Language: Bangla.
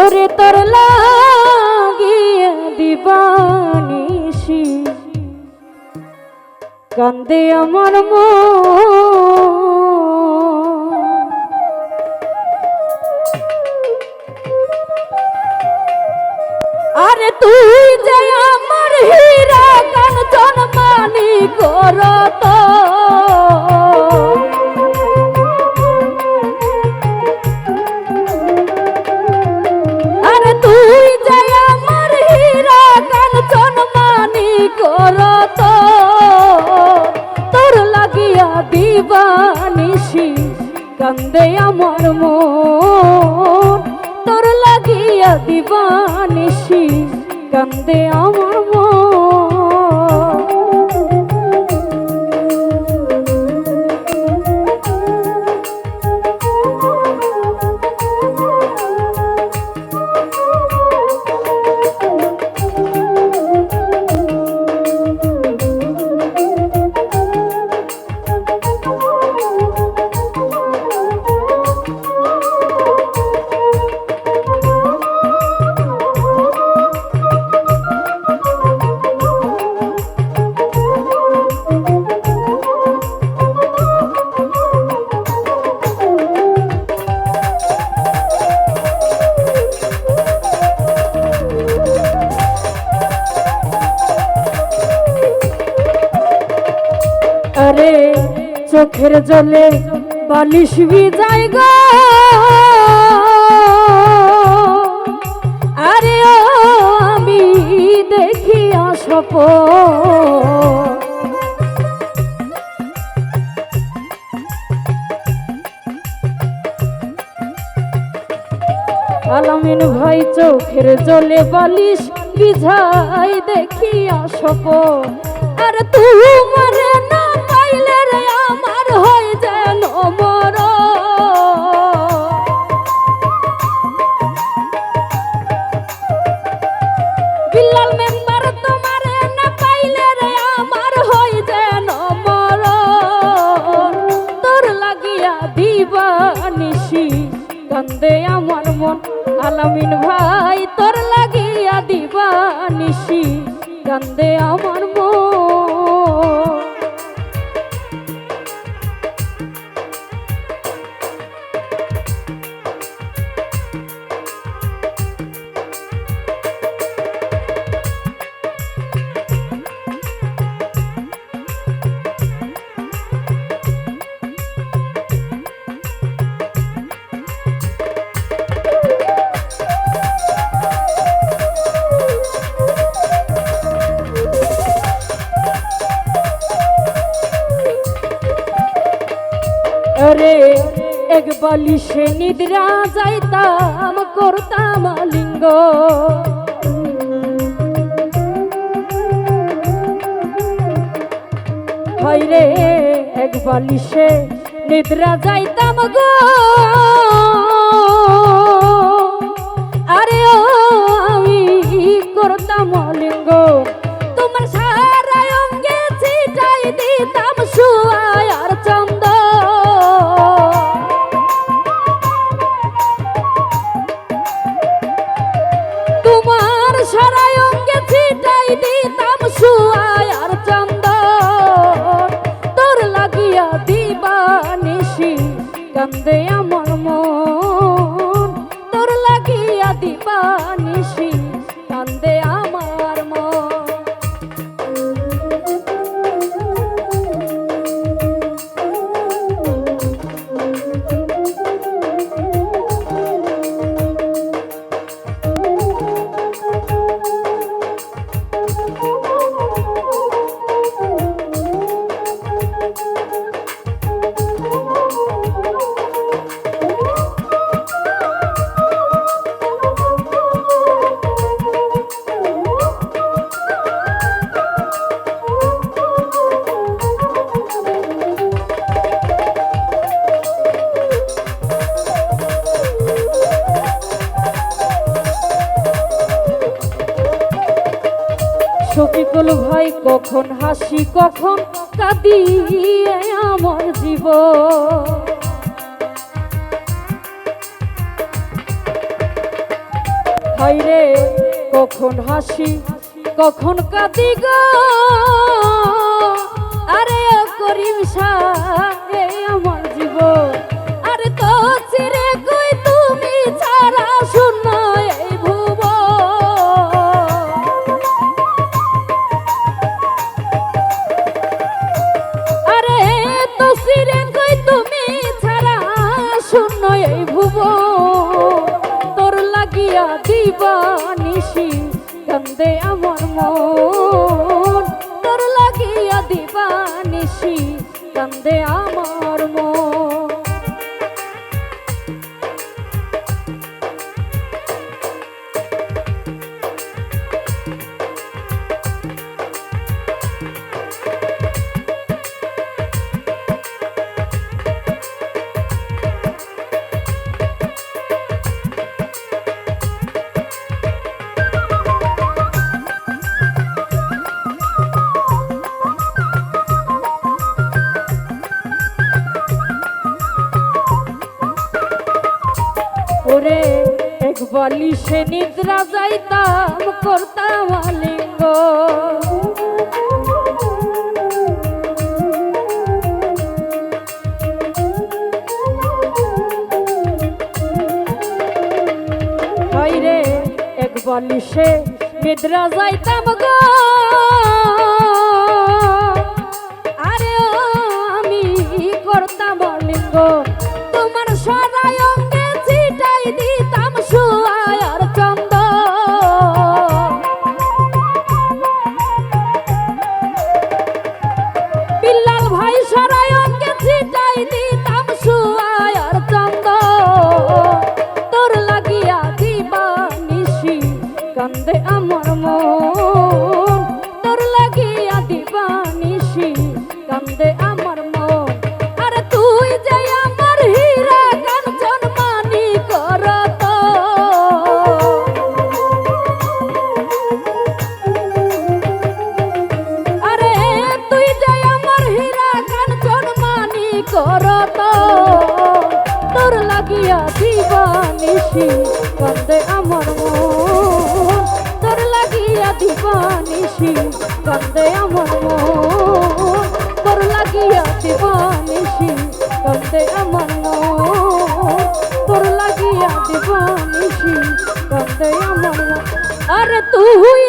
ওরে তোর লাগিয়ে দিবানিসি কান্দে আমার মন। আরে তুই যে আমার হীরা কাঞ্চন মানি করত। লাগিয়া দিবানিসি কান্দে আমার মন। তোর লাগিয়া দিবানিসি কান্দে আমার মন। চোখের জলে বালিশ ভিজাই গো। আরে আমি দেখি আসপ আলামিন ভাই চোখের জলে বালিশ বিঝাই দেখি আসপ আর তোমার দিবানিসি কান্দে আমার মন। আলামিন ভাই তোর লাগিয়া দিবানিসি কান্দে আমার মন। এক বালিশে নিদ্রা যাইতাম করতাম লিঙ্গ হয় রে এক বালিশে নিদ্রা যাইতাম গো। আমার মন। তোর লাগিয়া দিবানিসি কান্দে আমার শফিকুল ভাই, কখন হাসি, কখন কাঁদি আমার জীব হাইরে কখন হাসি, কখন কাঁদি গো? আরে করিম সাহে আমার জীবন। লাগিয়া দিবা নিশি কান্দে আমার মন। তোর লাগিয়া দিবা নিশি কান্দে আমার মন। এক বালিশে নিদ্রা যাইতাম, করতাম আলিঙ্গ। হাইরে এক নিদ্রা যাইতাম গো। আরে আমি করতাম লিঙ্গ নিশি, কান্দে আমার মন। তোর লাগিয়া দিবা নিশি, কান্দে আমার মন। তোর লাগিয়া দিবা নিশি, কান্দে আমার মন। তোর লাগিয়া দিবা নিশি, কান্দে আমার মন। তুই